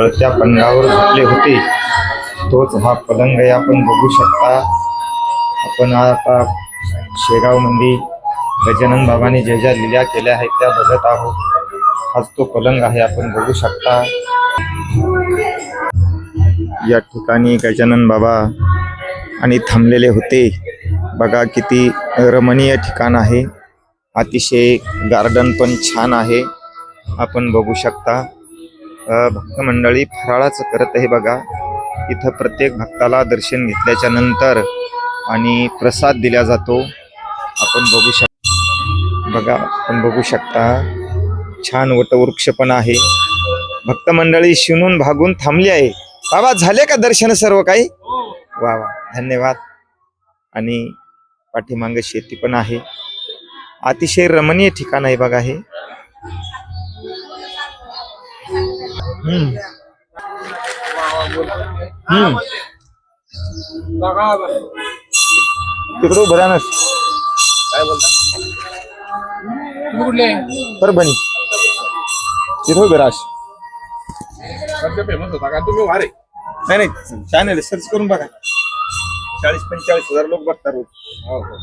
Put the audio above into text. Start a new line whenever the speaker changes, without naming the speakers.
तळत्या पलंगावर झोपले होते. तोच हा पलंग आपण बघू शकता. आपण आता शेगावमध्ये गजानन बाबांनी ज्या ज्या लिल्या केल्या आहेत त्या बघत आहोत. हाच तो पलंग आहे आपण बघू शकता. या ठिकाणी गजानन बाबा आणि थांबलेले होते. बघा किती रमणीय ठिकाण आहे. अतिशय गार्डन पण छान आहे. आपण बघू शकता. भक्त मंडळी फराळाचं करत आहे बघा. इथं प्रत्येक भक्ताला दर्शन घेतल्याच्या नंतर आणि प्रसाद दिला जातो. आपण बघू शक बघा आपण बघू शकता. छान वटवृक्ष पण आहे. भक्त मंडळी शिनून भागून थांबली आहे. बाबा झाले का दर्शन सर्व काही? वा वा. धन्यवाद. आणि पाठीमागे शेती पण आहे. अतिशय रमणीय ठिकाण आहे बघा हे. तिकडं उभं राहा ना.
काय बोलता? कुठले?
परभणी. तिथं उभे राहा.
फेमस होता का? तुम्ही वारे
नाही नाही चॅनल सर्च करून बघा. चाळीस पंचेचाळीस हजार लोक बघतात. रोज
हो हो.